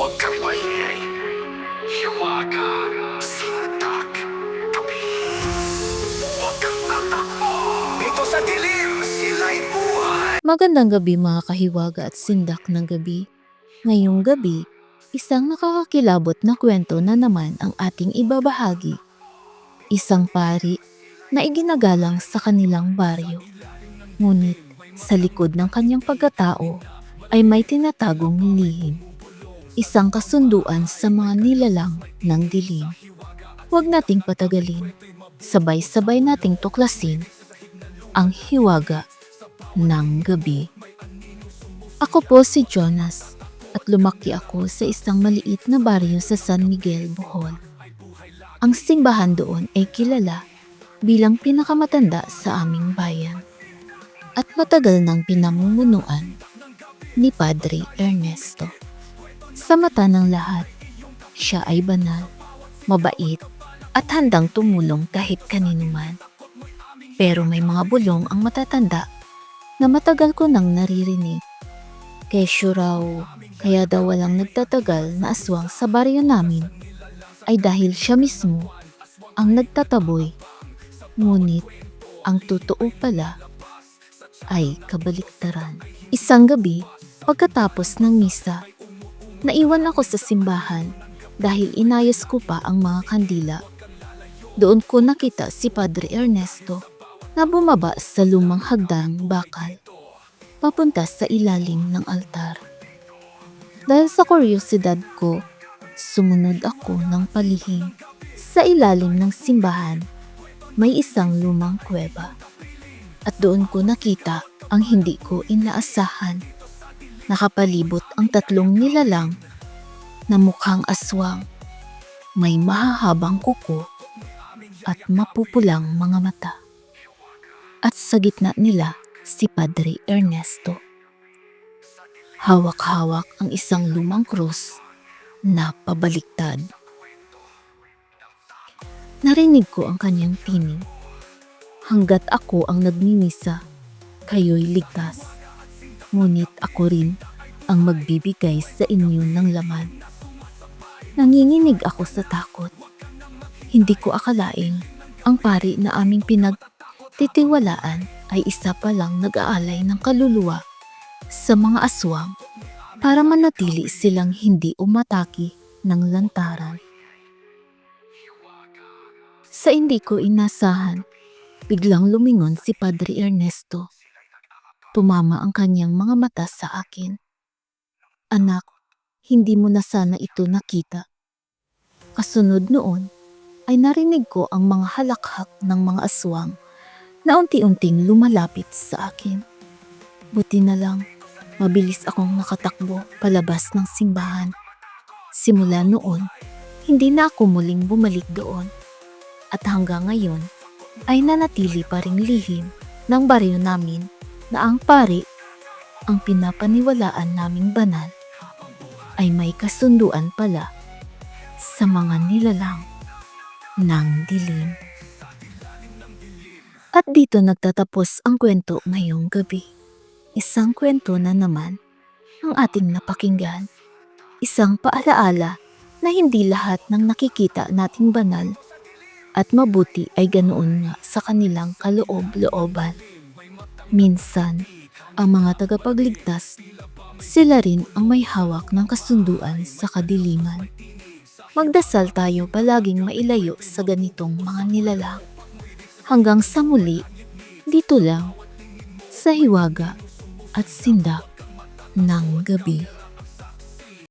Huwag kang maingay. Hiwaga. Sintak. Tabi. Huwag kang dilim, sila'y buhay. Magandang gabi mga kahiwaga at sindak ng gabi. Ngayong gabi, isang nakakakilabot na kwento na naman ang ating ibabahagi. Isang pari na iginagalang sa kanilang baryo. Ngunit sa likod ng kanyang pagkatao ay may tinatagong lihim. Isang kasunduan sa mga nilalang ng dilim. Huwag nating patagalin. Sabay-sabay nating tuklasin ang hiwaga ng gabi. Ako po si Jonas at lumaki ako sa isang maliit na baryo sa San Miguel, Bohol. Ang simbahan doon ay kilala bilang pinakamatanda sa aming bayan at matagal nang pinamumunuan ni Padre Ernesto. Sa mata ng lahat, siya ay banal, mabait at handang tumulong kahit kanino man. Pero may mga bulong ang matatanda na matagal ko nang naririnig. Kesyo raw, kaya daw walang nagtatagal na aswang sa baryo namin ay dahil siya mismo ang nagtataboy. Ngunit ang totoo pala ay kabaliktaran. Isang gabi, pagkatapos ng misa, naiwan ako sa simbahan dahil inayos ko pa ang mga kandila. Doon ko nakita si Padre Ernesto na bumaba sa lumang hagdang bakal papunta sa ilalim ng altar. Dahil sa kuryosidad ko, sumunod ako ng palihim. Sa ilalim ng simbahan, may isang lumang kuweba. At doon ko nakita ang hindi ko inaasahan. Nakapalibot ang tatlong nilalang na mukhang aswang. May mahahabang kuko at mapupulang mga mata at sa gitna nila si Padre Ernesto. Hawak-hawak ang isang lumang krus na pabaliktad. Narinig ko ang kanyang tinig. Hanggat ako ang nagmimisa, kayo'y ligtas. Ngunit ako rin ang magbibigay sa inyo ng laman. Nanginginig ako sa takot. Hindi ko akalain ang pari na aming pinag titiwalaan ay isa pa lang nag-aalay ng kaluluwa sa mga aswang para manatili silang hindi umataki ng lantaran. Sa hindi ko inasahan, biglang lumingon si Padre Ernesto. Tumama ang kanyang mga mata sa akin. Anak, hindi mo na sana ito nakita. Kasunod noon, ay narinig ko ang mga halakhak ng mga aswang na unti-unting lumalapit sa akin. Buti na lang, mabilis akong nakatakbo palabas ng simbahan. Simula noon, hindi na ako muling bumalik doon. At hanggang ngayon, ay nanatili pa ring lihim ng baryo namin na ang pari, ang pinapaniwalaan naming banal, ay may kasunduan pala sa mga nilalang ng dilim. At dito nagtatapos ang kwento ngayong gabi. Isang kwento na naman ang ating napakinggan. Isang paalaala na hindi lahat ng nakikita nating banal at mabuti ay ganoon nga sa kanilang kaloob-looban. Minsan, ang mga tagapagligtas, sila rin ang may hawak ng kasunduan sa kadiliman. Magdasal tayo palaging mailayo sa ganitong mga nilalang. Hanggang sa muli, dito lang, sa hiwaga at sindak ng gabi.